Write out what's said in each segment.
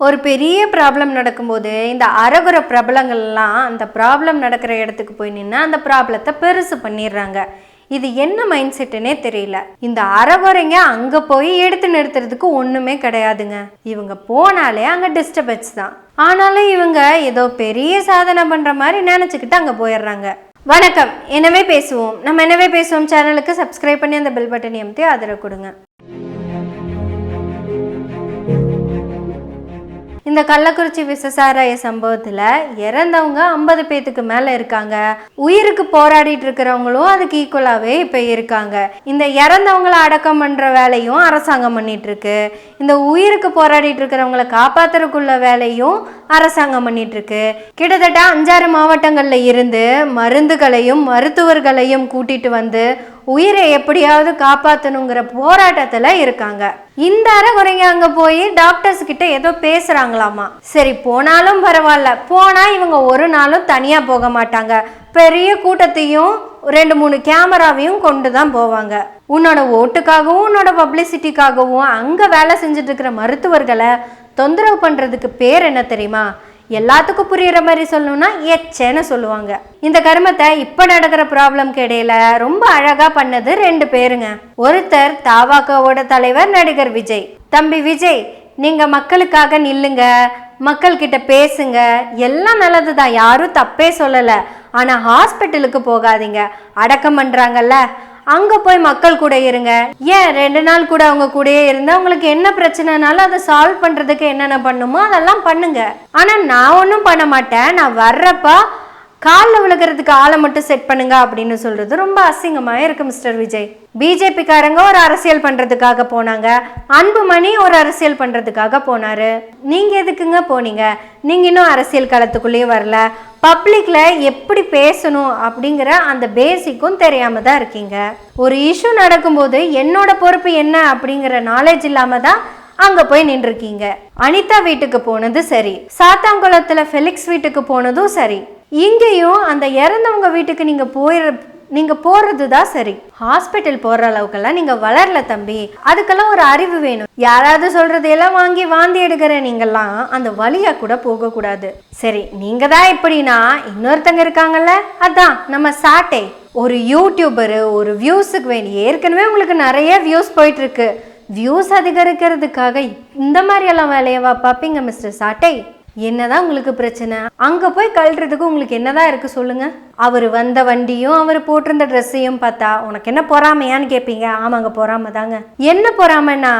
ஒரு பெரிய ப்ராப்ளம் நடக்கும்போது இந்த அரகுர பிரபலங்கள்லாம் அந்த ப்ராப்ளம் நடக்கிற இடத்துக்கு போய் நின்று அந்த ப்ராப்ளத்தை பெருசு பண்ணிடுறாங்க இது என்ன மைண்ட் செட்டுனே தெரியல. இந்த அறகுறைங்க அங்கே போய் எடுத்து நிறுத்துறதுக்கு ஒன்றுமே கிடையாதுங்க. இவங்க போனாலே அங்கே டிஸ்டர்பன்ஸ் தான். ஆனாலும் இவங்க ஏதோ பெரிய சாதனை பண்ணுற மாதிரி நினச்சிக்கிட்டு அங்கே போயிடுறாங்க வணக்கம். எனவே பேசுவோம். நம்ம எனவே பேசுவோம்? சேனலுக்கு சப்ஸ்கிரைப் பண்ணி அந்த பெல் பட்டனை எம்தி ஆதரவு கொடுங்க. இந்த கள்ளக்குறிச்சி விசசாராய சம்பவத்தில் இறந்தவங்க ஐம்பது பேத்துக்கு மேலே இருக்காங்க. உயிருக்கு போராடிட்டு இருக்கிறவங்களும் அதுக்கு ஈக்குவலாகவே இப்போ இருக்காங்க. இந்த இறந்தவங்கள அடக்கம் பண்ணுற வேலையும் அரசாங்கம் பண்ணிட்டு இருக்கு. இந்த உயிருக்கு போராடிட்டு இருக்கிறவங்கள காப்பாற்றுறக்குள்ள வேலையும் அரசாங்கம் பண்ணிட்டு இருக்கு. கிட்டத்தட்ட அஞ்சாறு மாவட்டங்களில் இருந்து மருந்துகளையும் மருத்துவர்களையும் கூட்டிட்டு வந்து உயிரை எப்படியாவது காப்பாற்றணுங்கிற போராட்டத்தில் இருக்காங்க. இந்த அறகுறைங்க அங்கே போய் டாக்டர்ஸ் கிட்ட ஏதோ பேசுகிறாங்களாமா சரி போனாலும் பரவாயில்ல. போனால் இவங்க ஒரு நாளும் தனியாக போக மாட்டாங்க. பெரிய கூட்டத்தையும் ரெண்டு மூணு கேமராவையும் கொண்டு தான் போவாங்க. உன்னோட ஓட்டுக்காகவும் உன்னோட பப்ளிசிட்டிக்காகவும் அங்கே வேலை செஞ்சுட்டு இருக்கிற மருத்துவர்களை தொந்தரவு பண்ணுறதுக்கு பேர் என்ன தெரியுமா? எல்லாத்துக்கும் புரியுற மாதிரி சொல்லணும்னா எச்சேன்னு சொல்லுவாங்க. இந்த கருமத்தை இப்போ நடக்கிற ப்ராப்ளம்க்கு இடையில ரொம்ப அழகா பண்ணது ரெண்டு பேருங்க. ஒருத்தர் தாவாக்காவோட தலைவர் நடிகர் விஜய். தம்பி விஜய் நீங்க மக்களுக்காக நில்லுங்க மக்கள்கிட்ட பேசுங்க. எல்லாம் நல்லது தான் யாரும் தப்பே சொல்லலை. ஆனால் ஹாஸ்பிட்டலுக்கு போகாதீங்க. அடக்கம் பண்ணுறாங்கல்ல அங்கே போய் மக்கள் கூட இருங்க. ஏன் ரெண்டு நாள் கூட அவங்க கூடயே இருந்தால் உங்களுக்கு என்ன பிரச்சனைனாலும் அதை சால்வ் பண்ணுறதுக்கு என்னென்ன பண்ணுமோ அதெல்லாம் பண்ணுங்க. ஆனால் நான் ஒன்றும் பண்ண மாட்டேன். நான் வர்றப்ப காலில் விழுகிறதுக்கு ஆளை மட்டும் செட் பண்ணுங்க அப்படின்னு சொல்றது ரொம்ப அசிங்கமாக இருக்கு மிஸ்டர் விஜய். பிஜேபிக்காரங்க ஒரு அரசியல் பண்ணுறதுக்காக போனாங்க. அன்புமணி ஒரு அரசியல் பண்ணுறதுக்காக போனாரு. நீங்கள் எதுக்குங்க போனீங்க? நீங்கள் இன்னும் அரசியல் களத்துக்குள்ளேயே வரல. பப்ளிக்ல எப்படி பேசணும் அப்படிங்கிற அந்த பேசிக்கும் தெரியாம தான் இருக்கீங்க. ஒரு இஷ்யூ நடக்கும்போது என்னோட பொறுப்பு என்ன அப்படிங்கிற நாலேஜ் இல்லாம தான் அங்க போய் நின்றுருக்கீங்க. அனிதா வீட்டுக்கு போனது சரி. சாத்தாங்குளத்துல ஃபெலிக்ஸ் வீட்டுக்கு போனதும் சரி. இங்கேயும் அந்த இறந்தவங்க வீட்டுக்கு நீங்கள் போயிட நீங்கள் போகிறது தான் சரி. ஹாஸ்பிட்டல் போகிற அளவுக்கெல்லாம் நீங்கள் வளரல தம்பி. அதுக்கெல்லாம் ஒரு அறிவு வேணும். யாராவது சொல்கிறதையெல்லாம் வாங்கி வாந்தி எடுக்கிற நீங்கள்லாம் அந்த வழியாக கூட போகக்கூடாது. சரி நீங்கள் தான் எப்படின்னா இன்னொருத்தங்க இருக்காங்கல்ல? அதான் நம்ம சாட்டை. ஒரு யூடியூபரு ஒரு வியூஸுக்கு வேண்டி ஏற்கனவே உங்களுக்கு நிறைய வியூஸ் போயிட்டுருக்கு. வியூஸ் அதிகரிக்கிறதுக்காக இந்த மாதிரியெல்லாம் வேலையவா பார்ப்பீங்க மிஸ்டர் சாட்டை. என்னதான் உங்களுக்கு பிரச்சனை? அங்க போய் கழட்டுறதுக்கு உங்களுக்கு என்னதான் இருக்கு சொல்லுங்க. அவர் வந்த வண்டியும் அவர் போட்டிருந்த ட்ரெஸ்ஸையும் பார்த்தா உனக்கு என்ன பொறாமையான்னு கேட்பீங்க ஆமாங்க பொறாம தாங்க. என்ன பொறாமைன்னா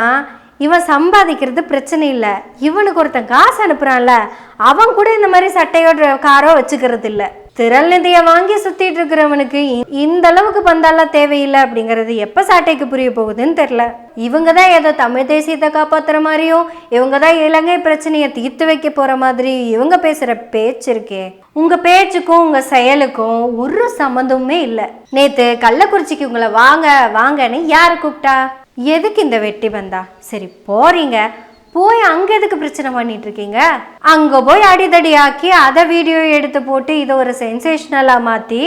இவன் சம்பாதிக்கிறது பிரச்சனை இல்லை. இவனுக்கு ஒருத்தன் காசு அனுப்புறான்ல. அவன் கூட இந்த மாதிரி சட்டையோ காரோ வச்சுக்கிறது இல்லை திரள் நிதியை வாங்கி சுத்திட்டு இருக்கிறவனுக்கு இந்த அளவுக்கு பந்தாலாம் தேவையில்லை அப்படிங்கிறது எப்ப சாட்டைக்கு புரிய போகுதுன்னு தெரியல. இவங்க தான் ஏதோ தமிழ் தேசியத்தை காப்பாத்துற மாதிரியும் இவங்க தான் இலங்கை பிரச்சனையை தீர்த்து வைக்க போற மாதிரி இவங்க பேசுற பேச்சு இருக்கே. உங்க பேச்சுக்கும் உங்க செயலுக்கும் ஒரு சம்மந்தமுமே இல்லை. நேத்து கள்ளக்குறிச்சிக்கு உங்களை வாங்க வாங்கன்னு யார் கூப்பிட்டா? எதுக்கு இந்த வெட்டி வந்தா சரி போறீங்க. போய் அங்க எதுக்கு பிரச்சனை பண்ணிட்டு இருக்கீங்க அங்க போய் அடிதடி ஆக்கி அதை வீடியோ எடுத்து போட்டு இதை ஒரு சென்சேஷனலா மாத்தி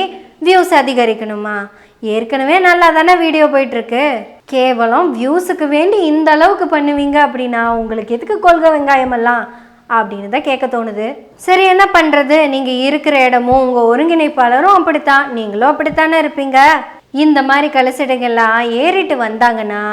வியூஸ் அதிகரிக்கணுமா? ஏற்கனவே நல்லா தானே வீடியோ போயிட்டு இருக்கு கேவலம் வியூஸுக்கு வேண்டி இந்த அளவுக்கு பண்ணுவீங்க அப்படின்னா உங்களுக்கு எதுக்கு கொள்கை வெங்காயம் எல்லாம்? அப்படின்னு தான் கேட்க தோணுது. சரி என்ன பண்றது? நீங்க இருக்கிற இடமும் உங்க ஒருங்கிணைப்பாளரும் அப்படித்தான். நீங்களும் அப்படித்தானே இருப்பீங்க? இந்த மாதிரி கலசடைகள்லாம் ஏறிட்டு வந்தாங்கன்னா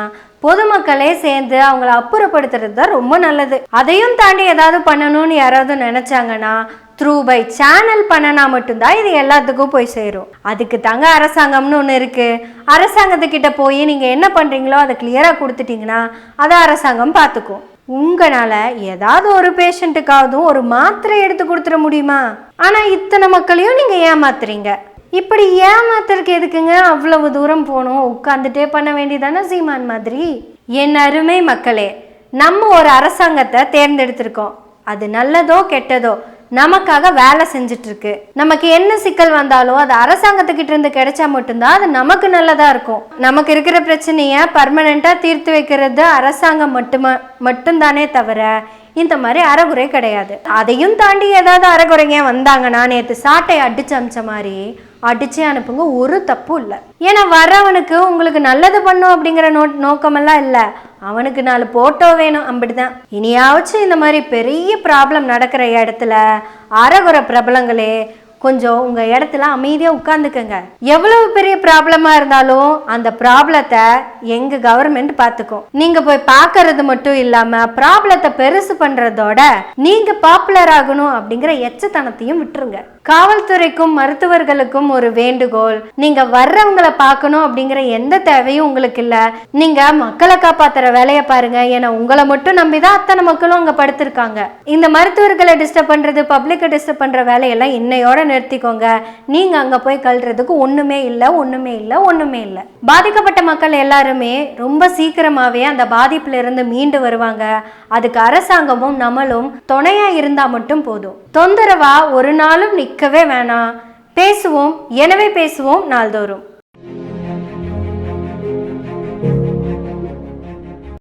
பொதுமக்களே சேர்ந்து அவங்கள அப்புறப்படுத்துறது தான் ரொம்ப நல்லது. அதையும் தாண்டி ஏதாவது பண்ணணும்னு யாராவது நினைச்சாங்கன்னா த்ரூ பை சேனல் பண்ணனா மட்டும்தான் இது எல்லாத்துக்கும் போய் சேரும். அதுக்கு தாங்க அரசாங்கம்னு ஒன்று இருக்கு. அரசாங்கத்துக்கிட்ட போய் நீங்கள் என்ன பண்ணுறீங்களோ அதை கிளியராக கொடுத்துட்டீங்கன்னா அதை அரசாங்கம் பார்த்துக்கும் உங்களால் ஏதாவது ஒரு பேஷண்ட்டுக்காவதும் ஒரு மாத்திரை எடுத்து கொடுத்துட முடியுமா? ஆனால் இத்தனை மக்களையும் நீங்கள் ஏமாத்துறீங்க. இப்படி ஏமாத்துறதுக்கு எதுக்குங்க? அவ்வளவு தூரம் போகணும். உட்காந்துட்டே பண்ண வேண்டியதானே சீமான் மாதிரி? என் அருமை மக்களே நம்ம ஒரு அரசாங்கத்தை தேர்ந்தெடுத்திருக்கோம். அது நல்லதோ கெட்டதோ நமக்காக வேலை செஞ்சுட்டு இருக்கு நமக்கு என்ன சிக்கல் வந்தாலும் அது அரசாங்கத்துக்கிட்ட இருந்து கிடைச்சா மட்டும்தான் அது நமக்கு நல்லதா இருக்கும். நமக்கு இருக்கிற பிரச்சனைய பர்மனண்டா தீர்த்து வைக்கிறது அரசாங்கம் மட்டுமா மட்டும்தானே தவிர இந்த மாதிரி அறகுறை கிடையாது. அதையும் தாண்டி ஏதாவது அறகுறைங்க வந்தாங்கன்னா நேற்று சாட்டை அடிச்சு அமிச்ச மாதிரி அடிச்சே அனுப்புங்க ஒரு தப்பும் இல்லை. ஏன்னா வர்றவனுக்கு உங்களுக்கு நல்லது பண்ணும் அப்படிங்கிற நோ நோக்கமெல்லாம் இல்லை. அவனுக்கு நாலு போட்டோ வேணும் அப்படிதான் இனியாச்சும் இந்த மாதிரி பெரிய ப்ராப்ளம் நடக்கிற இடத்துல அறகுற பிரபலங்களே கொஞ்சம் உங்கள் இடத்துல அமைதியாக உட்காந்துக்கங்க எவ்வளவு பெரிய ப்ராப்ளமாக இருந்தாலும் அந்த ப்ராப்ளத்தை எங்கள் கவர்மெண்ட் பார்த்துக்கும் நீங்கள் போய் பார்க்கறது மட்டும் இல்லாமல் ப்ராப்ளத்தை பெருசு பண்ணுறதோட நீங்கள் பாப்புலர் ஆகணும் அப்படிங்கிற எச்சத்தனத்தையும் விட்டுருங்க. காவல்துறைக்கும் மருத்துவர்களுக்கும் ஒரு வேண்டுகோள். நீங்க வர்றவங்களை பார்க்கணும் அப்படிங்கிற எந்த தேவையும் உங்களுக்கு இல்ல. நீங்க மக்களை காப்பாத்துற வேலையை பாருங்க. ஏன்னா உங்களை மட்டும் நம்பிதான் அத்தனை மக்களும் அங்க படுத்திருக்காங்க. இந்த மருத்துவர்களை டிஸ்டர்ப் பண்றது பப்ளிக்கை டிஸ்டர்ப் பண்ற வேலையெல்லாம் இன்னையோட நிறுத்திக்கோங்க. நீங்க அங்க போய் கல்றதுக்கு ஒண்ணுமே இல்லை ஒண்ணுமே இல்லை ஒண்ணுமே இல்லை. பாதிக்கப்பட்ட மக்கள் எல்லாருமே ரொம்ப சீக்கிரமாவே அந்த பாதிப்புல இருந்து மீண்டு வருவாங்க. அதுக்கு அரசாங்கமும் நம்மளும் துணையா இருந்தா மட்டும் போதும். தொந்தரவா ஒரு நாளும் நிக்கவே வேணாம் பேசுவோம் எனவே பேசுவோம் நாள்தோறும்